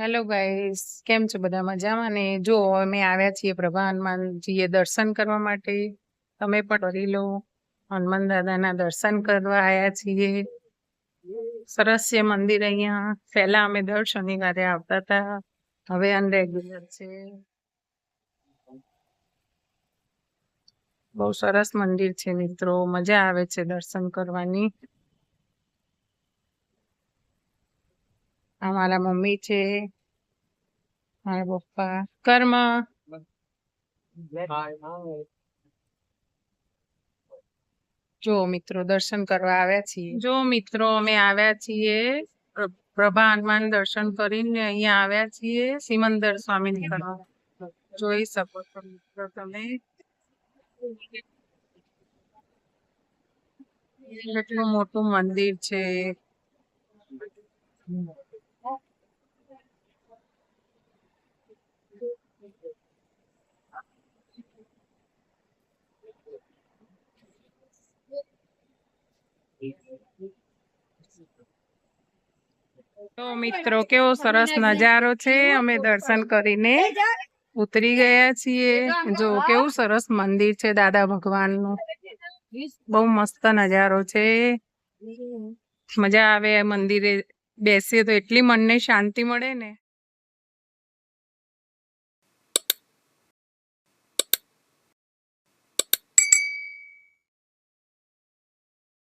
Hello guys કેમ છો બધા? મજામાં ને? જો, અમે આવ્યા છીએ પ્રભા હનુમાનજીએ દર્શન કરવા માટે. તમે પણ કરી લો. હનુમાન દાદાના દર્શન કરવા આવ્યા છીએ. સરસ છે મંદિર અહીંયા. પહેલા અમે દર શનિવારે આવતા હતા. હવે અનરેગ્યુલર છે. બહુ સરસ મંદિર છે મિત્રો. મજા આવે છે દર્શન કરવાની. આ મારા મમ્મી છે, મારા પપ્પા, કર્મ. જો મિત્રો દર્શન કરવા આવ્યા છીએ. જો મિત્રો, અમે આવ્યા છીએ પ્રભા હનુમાન દર્શન કરીને અહીંયા આવ્યા છીએ, સિમંદર સ્વામીની કરવા. જોઈ શકો છો મિત્રો તમે. કેટલું મોટું મંદિર છે. તો મિત્રો કેવો સરસ નજારો છે. અમે દર્શન કરીને ઉતરી ગયા છીએ. જો કેવું સરસ મંદિર છે દાદા ભગવાનનું. બહુ મસ્ત નજારો છે. મજા આવે મંદિરે બેસીએ તો એટલી મનને શાંતિ મળે ને.